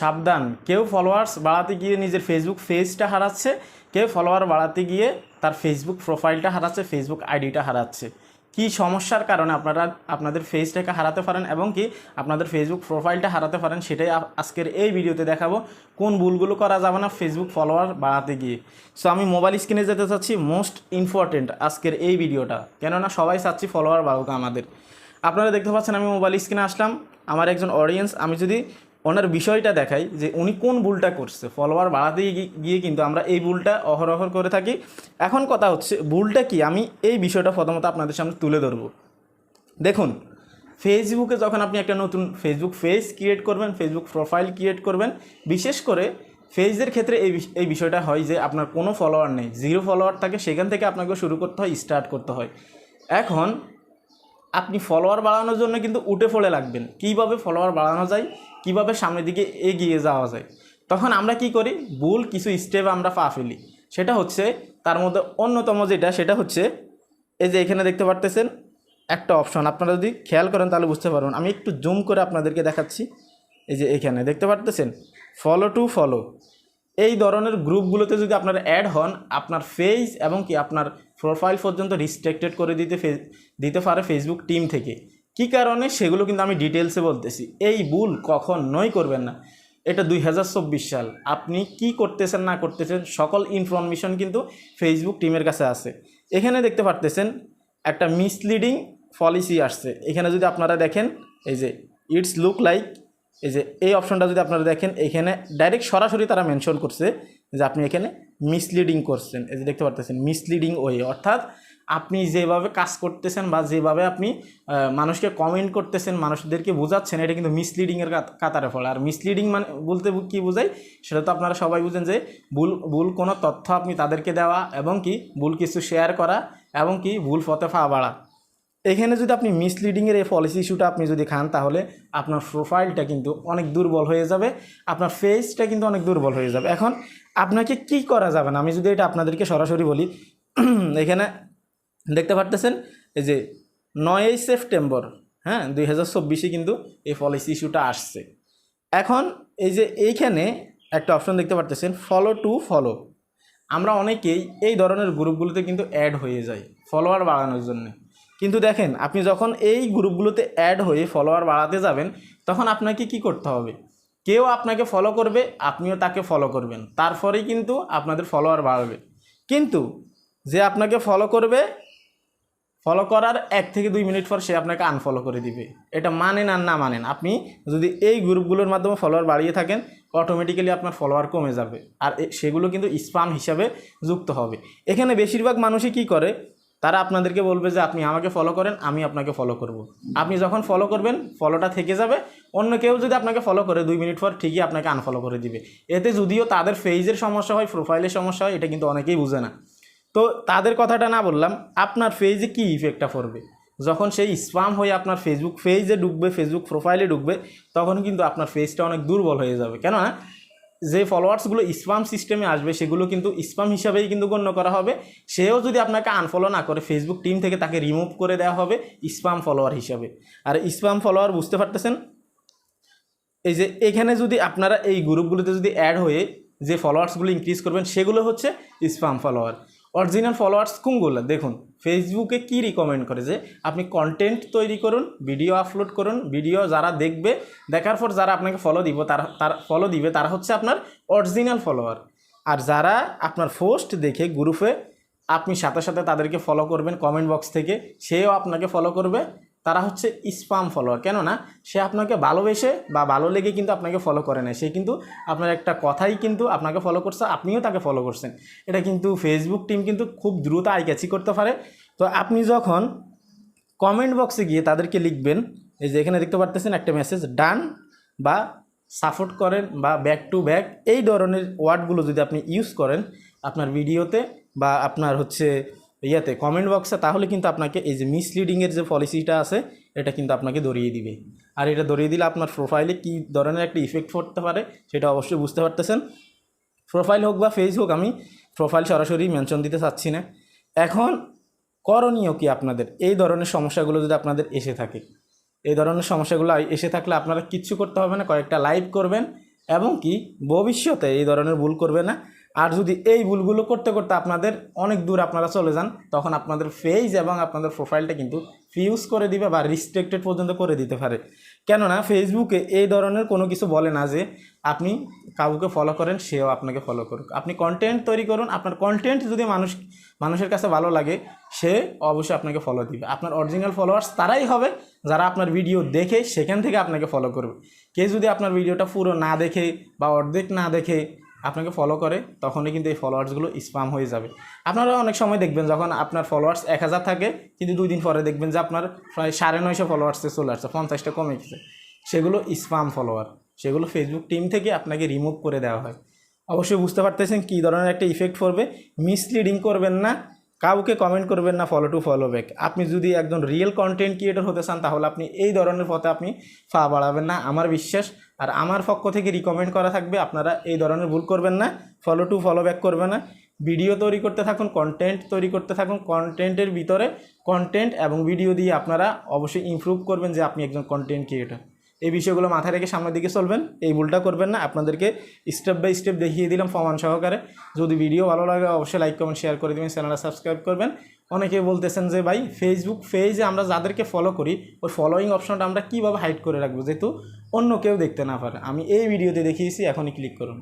সাবধান। কেউ ফলোয়ার্স বাড়াতে গিয়ে নিজের ফেসবুক পেজটা হারাচ্ছে, কেউ ফলোয়ার বাড়াতে গিয়ে তার ফেসবুক প্রোফাইলটা হারাচ্ছে ফেসবুক আইডিটা হারাচ্ছে। কি সমস্যার কারণে আপনারা আপনাদের ফেসটাকে হারাতে পারেন এবং কি আপনাদের ফেসবুক প্রোফাইলটা হারাতে পারেন সেটাই আজকের এই ভিডিওতে দেখাবো। কোন ভুলগুলো করা যাবে না ফেসবুক ফলোয়ার বাড়াতে গিয়ে। সো আমি মোবাইল স্ক্রিনে যেতে চাচ্ছি মোস্ট ইম্পর্টেন্ট আজকের এই ভিডিওটা। কেননা সবাই চাচ্ছি ফলোয়ার বাড়ুক আমাদের। আপনারা দেখতে পাচ্ছেন আমি মোবাইল স্ক্রিনে আসলাম। আমার একজন অডিয়েন্স আমি যদি ওনার বিষয়টা দেখাই যে উনি কোন ভুলটা করছে। ফলোয়ার বাড়াতে গিয়ে কিন্তু আমরা এই ভুলটা অহরহ করে থাকি। এখন কথা হচ্ছে, ভুলটা কি? আমি এই বিষয়টা প্রথমত আপনাদের সামনে তুলে ধরবো। দেখুন ফেসবুকে যখন আপনি একটা নতুন ফেসবুক পেজ ক্রিয়েট করবেন ফেসবুক প্রোফাইল ক্রিয়েট করবেন, বিশেষ করে ফেজের ক্ষেত্রে এই এই বিষয়টা হয় যে আপনার কোনো ফলোয়ার নেই। জিরো ফলোয়ার থাকে, সেখান থেকে আপনাকে শুরু করতে হয় স্টার্ট করতে হয়। এখন আপনি ফলোয়ার বাড়ানোর জন্য কিন্তু উঠে পড়ে লাগবেন। কীভাবে ফলোয়ার বাড়ানো যায়, কীভাবে সামনের দিকে এগিয়ে যাওয়া যায়। তখন আমরা কি করি? ভুল কিছু স্টেপ আমরা পা ফেলি। সেটা হচ্ছে, তার মধ্যে অন্যতম যেটা, সেটা হচ্ছে, এই যে এখানে দেখতে পারতেছেন, একটা অপশন আপনারা যদি খেয়াল করেন তাহলে বুঝতে পারবেন। আমি একটু জুম করে আপনাদেরকে দেখাচ্ছি। এই যে এখানে, দেখতে পারতেছেন? ফলো টু ফলো এই ধরনের গ্রুপগুলোতে যদি আপনারা অ্যাড হন, আপনার ফেজ এবং কি আপনার প্রোফাইল পর্যন্ত রিস্ট্রিক্টেড করে দিতে দিতে পারে ফেসবুক টিম থেকে। কি কারণে? সেগুলো কিন্তু আমি ডিটেলসে বলতেছি। এই ভুল কখন কখনোই করবেন না। এটা দুই হাজার চব্বিশ সাল। আপনি কি করতেছেন, না করতেছেন, সকল ইনফরমেশন কিন্তু ফেসবুক টিমের কাছে আছে। এখানে দেখতে পারতেছেন, একটা মিসলিডিং পলিসি আসছে। এখানে যদি আপনারা দেখেন, এই যে ইটস লুক লাইক এই যে এই অপশনটা যদি আপনারা দেখেন, এখানে ডাইরেক্ট সরাসরি তারা মেনশন করছে যে আপনি এখানে মিসলিডিং করছেন। এই যে দেখতে পারতেছেন মিসলিডিং ওয়ে অর্থাৎ আপনি যেভাবে কাজ করতেছেন বা যেভাবে আপনি মানুষকে কমেন্ট করতেছেন, মানুষদেরকে বোঝাচ্ছেন, এটা কিন্তু মিসলিডিংয়ের কাতারে ফলে। আর মিসলিডিং মানে বলতে কি বোঝায় সেটা তো আপনারা সবাই বুঝেন যে ভুল ভুল কোনো তথ্য আপনি তাদেরকে দেওয়া এবং কি ভুল কিছু শেয়ার করা এবং কি ভুল পথে ফা বাড়া। এখানে যদি আপনি মিসলিডিংয়ের এই পলিসি ইস্যুটা আপনি যদি খান, তাহলে আপনার প্রোফাইলটা কিন্তু অনেক দুর্বল হয়ে যাবে। আপনার ফেসটা কিন্তু অনেক দুর্বল হয়ে যাবে। এখন আপনাকে কি করা যাবে না? আমি যদি এটা আপনাদেরকে সরাসরি বলি, এখানে দেখতে পারতেছেন, এই যে নয়ই সেপ্টেম্বর হ্যাঁ দুই হাজার চব্বিশে কিন্তু এই পলিসি ইস্যুটা আসছে। এখন এই যে এইখানে একটা অপশন দেখতে পারতেছেন ফলো টু ফলো আমরা অনেকেই এই ধরনের গ্রুপগুলোতে কিন্তু অ্যাড হয়ে যাই ফলোয়ার বাড়ানোর জন্য। কিন্তু দেখেন, আপনি যখন এই গ্রুপগুলোতে অ্যাড হয়ে ফলোয়ার বাড়াতে যাবেন, তখন আপনাকে কি করতে হবে? কেউ আপনাকে ফলো করবে, আপনিও তাকে ফলো করবেন। তারপরেই কিন্তু আপনাদের ফলোয়ার বাড়বে। কিন্তু যে আপনাকে ফলো করবে ফলো করার এক থেকে দুই মিনিট পর সে আপনাকে আনফলো করে দিবে। এটা মানেন আর না মানেন, আপনি যদি এই গ্রুপগুলোর মাধ্যমে ফলোয়ার বাড়িয়ে থাকেন অটোমেটিক্যালি আপনার ফলোয়ার কমে যাবে। আর সেগুলো কিন্তু স্পাম হিসাবে যুক্ত হবে। এখানে বেশিরভাগ মানুষই কি করে? তারা আপনাদেরকে বলবে যে, আপনি আমাকে ফলো করেন, আমি আপনাকে ফলো করব। আপনি যখন ফলো করবেন ফলোটা থেকে যাবে। অন্য কেউ যদি আপনাকে ফলো করে দুই মিনিট পর, ঠিকই আপনাকে আনফলো করে দিবে। এতে যদিও তাদের ফেজের সমস্যা হয় প্রোফাইলের সমস্যা হয়, এটা কিন্তু অনেকেই বুঝে না। তো তাদের কথাটা না বললাম, আপনার ফেজে কি ইফেক্টটা পড়বে? যখন সেই স্পাম হয়ে আপনার ফেসবুক পেজে ঢুকবে ফেসবুক প্রোফাইলে ঢুকবে, তখন কিন্তু আপনার ফেজটা অনেক দুর্বল হয়ে যাবে। কেননা যে ফলোয়ার্সগুলো স্পাম সিস্টেমে আসবে, সেগুলো কিন্তু স্পাম হিসাবেই কিন্তু গণ্য করা হবে। সেও যদি আপনাকে আনফলো না করে ফেসবুক টিম থেকে তাকে রিমুভ করে দেওয়া হবে স্পাম ফলোয়ার হিসাবে। আর স্পাম ফলোয়ার বুঝতে পারতেছেন? এই যে এখানে যদি আপনারা এই গ্রুপগুলোতে যদি অ্যাড হয়ে যে ফলোয়ার্সগুলো ইনক্রিজ করবেন, সেগুলো হচ্ছে স্পাম ফলোয়ার অরিজিনাল ফলোয়ার্স কোনগুলো? দেখুন ফেসবুকে কি রিকমেন্ড করে যে আপনি কন্টেন্ট তৈরি করুন ভিডিও আপলোড করুন ভিডিও যারা দেখবে, দেখার পর যারা আপনাকে ফলো দিব, তারা, তার ফলো দিবে, তারা হচ্ছে আপনার অরিজিনাল ফলোয়ার আর যারা আপনার পোস্ট দেখে গ্রুপে আপনি সাথে সাথে তাদেরকে ফলো করবেন কমেন্ট বক্স থেকে, সেও আপনাকে ফলো করবে। তারা হচ্ছে স্পাম ফলোয়ার কেননা সে আপনাকে ভালোবেসে বা ভালো লেগে কিন্তু আপনাকে ফলো করে না সে কিন্তু আপনার একটা কথাই কিন্তু আপনাকে ফলো করছে, আপনিও তাকে ফলো করছেন। এটা কিন্তু ফেসবুক টিম কিন্তু খুব দ্রুত আই ক্যাচি করতে পারে। তো আপনি যখন কমেন্ট বক্সে গিয়ে তাদেরকে লিখবেন, এই যে এখানে দেখতে পারতেছেন একটা মেসেজ ডান বা সাপোর্ট করেন বা ব্যাক টু ব্যাক এই ধরনের ওয়ার্ডগুলো যদি আপনি ইউজ করেন, আপনার ভিডিওতে বা আপনার হচ্ছে ইয়েতে কমেন্ট বক্সে তাহলে কিন্তু আপনাকে এই যে মিসলিডিংয়ের যে পলিসিটা আছে, এটা কিন্তু আপনাকে ধরিয়ে দিবে। আর এটা ধরিয়ে দিলে আপনার প্রোফাইলে কী ধরনের একটা ইফেক্ট পড়তে পারে, সেটা অবশ্যই বুঝতে পারতেছেন। প্রোফাইল হোক বা ফেস হোক, আমি প্রোফাইল সরাসরি মেনশন দিতে চাচ্ছি না। এখন করণীয় কি আপনাদের? এই ধরনের সমস্যাগুলো যদি আপনাদের এসে থাকে, এই ধরনের সমস্যাগুলো এসে থাকলে আপনারা কিচ্ছু করতে হবে না, কয়েকটা লাইভ করবেন এবং কি ভবিষ্যতে এই ধরনের ভুল করবে না। আর যদি এই ভুলগুলো করতে করতে আপনাদের অনেক দূর আপনারা চলে যান, তখন আপনাদের ফেজ এবং আপনাদের প্রোফাইলটা কিন্তু ফিউজ করে দিবে বা রিস্ট্রিক্টেড পর্যন্ত করে দিতে পারে। কেননা ফেসবুকে এই ধরনের কোনো কিছু বলে না যে আপনি কাউকে ফলো করেন, সেও আপনাকে ফলো করুক। আপনি কন্টেন্ট তৈরি করুন, আপনার কন্টেন্ট যদি মানুষ, মানুষের কাছে ভালো লাগে, সে অবশ্যই আপনাকে ফলো দিবে। আপনার অরিজিনাল ফলোয়ার্স তারাই হবে যারা আপনার ভিডিও দেখে সেখান থেকে আপনাকে ফলো করবে। কেউ যদি আপনার ভিডিওটা পুরো না দেখে বা অর্ধেক না দেখে আপনাকে ফলো করে, তখনই কিন্তু এই ফলোয়ার্সগুলো স্পাম হয়ে যাবে। আপনারা অনেক সময় দেখবেন যখন আপনার ফলোয়ার্স এক হাজার থাকে, কিন্তু দুই দিন পরে দেখবেন যে আপনার প্রায় সাড়ে নয়শো ফলোয়ার্সে চলে আসছে, পঞ্চাশটা কমে গেছে। সেগুলো স্পাম ফলোয়ার সেগুলো ফেসবুক টিম থেকে আপনাকে রিমুভ করে দেওয়া হয়। অবশ্যই বুঝতে পারতেছেন কী ধরনের একটা ইফেক্ট পড়বে। মিসলিডিং করবেন না কাউকে কমেন্ট করবেন না ফলো টু ফলো ব্যাক আপনি যদি একজন রিয়েল কন্টেন্ট ক্রিয়েটর হতে চান, তাহলে আপনি এই ধরনের পথে আপনি ফা বাড়াবেন না, আমার বিশ্বাস। আর আমার পক্ষ থেকে রিকমেন্ড করা থাকবে, আপনারা এই ধরনের ভুল করবেন না ফলো টু ফলো ব্যাক করবেন না। ভিডিও তৈরি করতে থাকুন কন্টেন্ট তৈরি করতে থাকুন কন্টেন্টের ভিতরে কন্টেন্ট এবং ভিডিও দিয়ে আপনারা অবশ্যই ইমপ্রুভ করবেন যে আপনি একজন কন্টেন্ট ক্রিয়েটর এই বিষয়গুলো মাথায় রেখে সামনের দিকে চলবেন। এই ভুলটা করবেন না। আপনাদেরকে স্টেপ বাই স্টেপ দেখিয়ে দিলাম প্রমাণ সহকারে। যদি ভিডিও ভালো লাগে, অবশ্যই লাইক কমেন্ট শেয়ার করে দেবেন। চ্যানেলটা সাবস্ক্রাইব করবেন। অনেকে বলতেছেন যে, ভাই ফেসবুক পেজে আমরা যাদেরকে ফলো করি, ওই ফলোয়িং অপশনটা আমরা কীভাবে হাইড করে রাখব? যেহেতু অন্য কেউ দেখতে না পারে। আমি এই ভিডিওতে দেখিয়েছি, এখনই ক্লিক করুন।